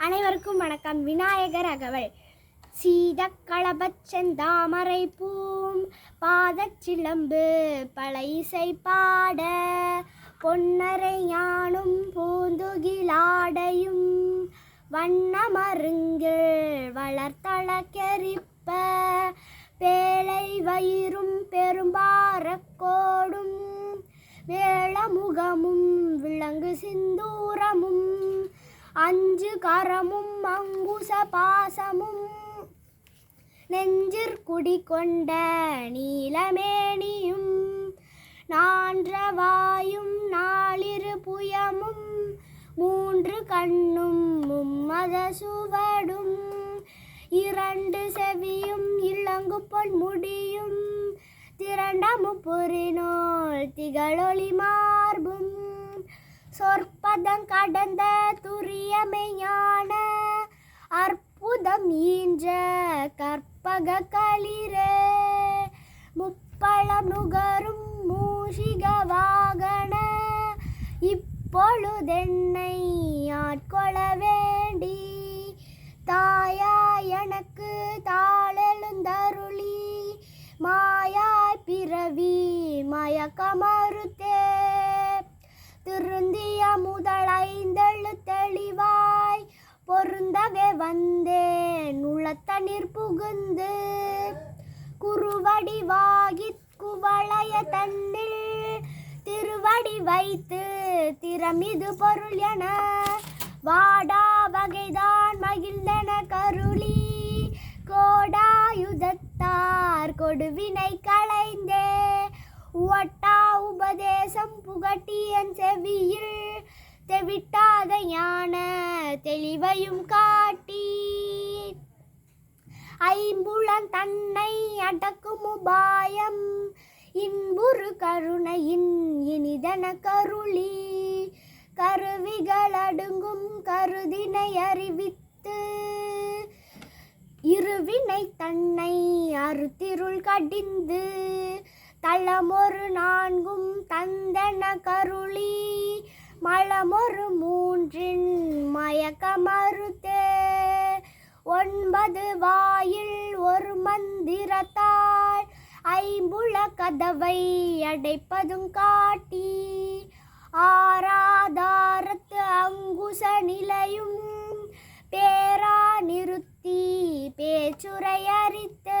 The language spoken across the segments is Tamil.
அனைவருக்கும் வணக்கம். விநாயகர் அகவல். சீத கலபச்செந்தாமரை பூம் பாதச்சிலம்பு பல இசை பாட பொன்னரை யானும் பூந்துகிலாடையும் வண்ணமருங்கில் வளர்த்தளக்கெரிப்ப பேழை வயிறும் பெரும்பாரக்கோடும் வேளமுகமும் விலங்கு சிந்தூரமும் அஞ்சு கரமும் மங்குச பாசமும். நெஞ்சிற்குடி கொண்ட நீலமேனியும் நான்றவாயும் நாளிரு புயமும் மூன்று கண்ணும் மும்மத சுவடும். இரண்டு செவியும் இளங்கு பொன் முடியும். திரண்ட முப்புரினோள் திகழொளி மார்பும். சொற் அற்புதம் கடந்த துரியமையான அற்புதம் ஈன்ற கற்பக களிரே. முப்பழம் நுகரும் மூஷிக வாகன இப்பொழுதென்னை ஆட்கொள்ள வேண்டி. தாயா எனக்கு தாளெழுந்தருளி மாயாய் பிறவி மயக்கமறுத்தே திருந்திய முதலைந்தெழு தெளிவாய் பொருந்தவே வந்தேன். உளத்தனிர் புகுந்து குருவடிவாகித் குவளைய தன்னில் திருவடி வைத்து திறமிது பொருள் என வாடா வகைதான் மகிழ்ந்தன கருளி கோடாயுதத்தார் கொடுவினை களைந்தே உவட்டா உபதேசம் புகட்டியன் செவியில் தெவிட்டாத ஞான தெளிவையும் காட்டி. ஐம்புலன் தன்னை அடக்கும் உபாயம் இன்புறு கருணையின் இனிதன கருளி. கருவிகள் அடுங்கும் கருதினை அறிவித்து இருவினை தன்னை அறுத்திருள் கடிந்து தளமொரு நான்கும் தந்தன கருளி மலமொரு மூன்றின் மயக்க மறுத்து ஒன்பது வாயில் ஒரு மந்திரத்தால் ஐம்புல கதவை அடைப்பதும் காட்டி ஆராதாரத்து அங்குச நிலையும் பேரா நிறுத்தி பேச்சுரை அறித்து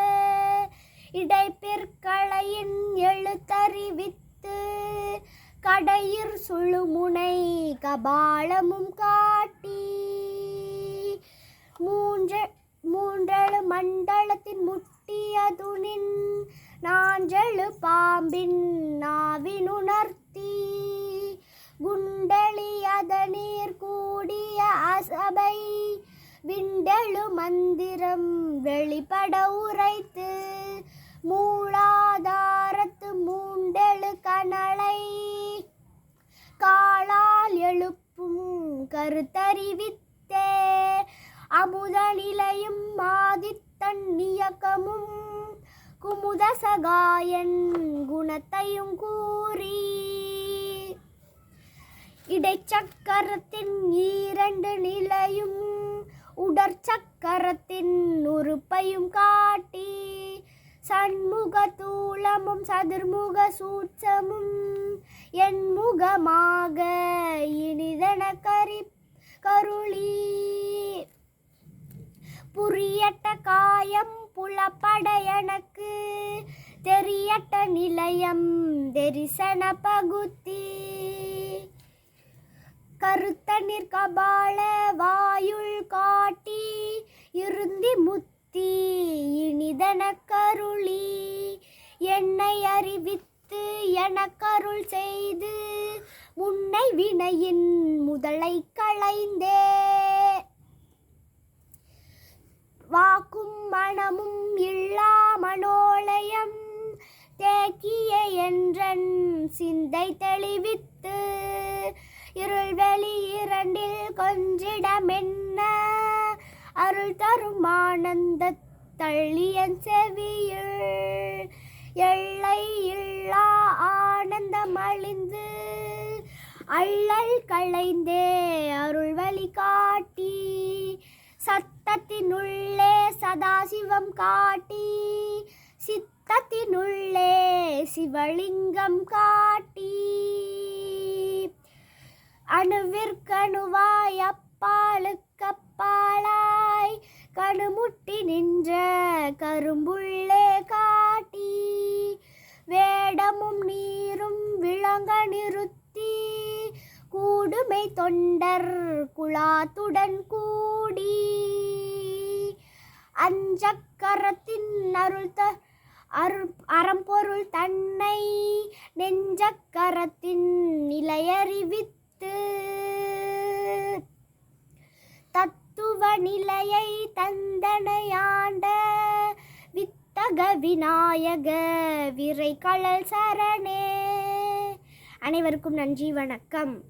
இடைப்பிற்களையின் எழுத்தறிவித்து கடையிற் சுழுமுனை கபாலமும் காட்டி மூன்று மூன்றழு மண்டலத்தின் முட்டியதுனின் நாஞ்செழு பாம்பின் நாவினுணர்த்தி குண்டலி நீர் கூடிய அசபை விண்டெழு மந்திரம் வெளிப்பட உரைத்து மூலாதாரத்து மூண்டெழு கனலை காலால் எழுப்பும் கருத்தறிவித்தே. அமுத நிலையும் ஆதித்தன் இயக்கமும் குமுத சகாயன் குணத்தையும் கூறி. இடைச்சக்கரத்தின் ஈரண்டு நிலையும் உடற்சக்கரத்தின் உறுப்பையும் காட்டி. சண்முக தூளமும் சதுர்முக சூட்சமும் என் முகமாக இனிதன கரி கருளி. புரியட்ட காயம் புலப்பட எனக்கு தெரியட்ட நிலையம் தரிசன பகுத்தி. கருத்த கபால வாயுள் காட்டி இருந்தி முத்து இனிதன கருளி என்னை அறிவித்து எனக்கருள் செய்து முன்னை வினையின் முதலை களைந்தே. வாக்கும் மனமும் இல்லா மனோலயம் தேக்கிய என்றன் சிந்தை தெளிவித்து இருள்வெளி இரண்டில் கொஞ்சிடமென்ன அருள் தரும் ஆனந்த தள்ளியன் செவியுள் எல்லை இல்லா ஆனந்தம் அழிந்து அள்ளல் களைந்தே அருள் வழி காட்டி சத்தத்தினுள்ளே சதாசிவம் காட்டி சித்தத்தினுள்ளே சிவலிங்கம் காட்டி. அணுவிற்கணுவாய் அப்பாளுக்கப்பாளாய் கணுமுட்டி நின்ற கரும்புள்ளே காட்டி வேடமும் நீரும் விளங்க நிறுத்தி கூடுமை தொண்டர் குழாத்துடன் கூடி அஞ்சக்கரத்தின் அருள் த அருள் அறம்பொருள் தன்னை நெஞ்சக்கரத்தின் நிலையறிவித்து தத்துவ நிலையை தந்த வித்தக விநாயக விரை கழல் சரணே. அனைவருக்கும் நன்றி வணக்கம்.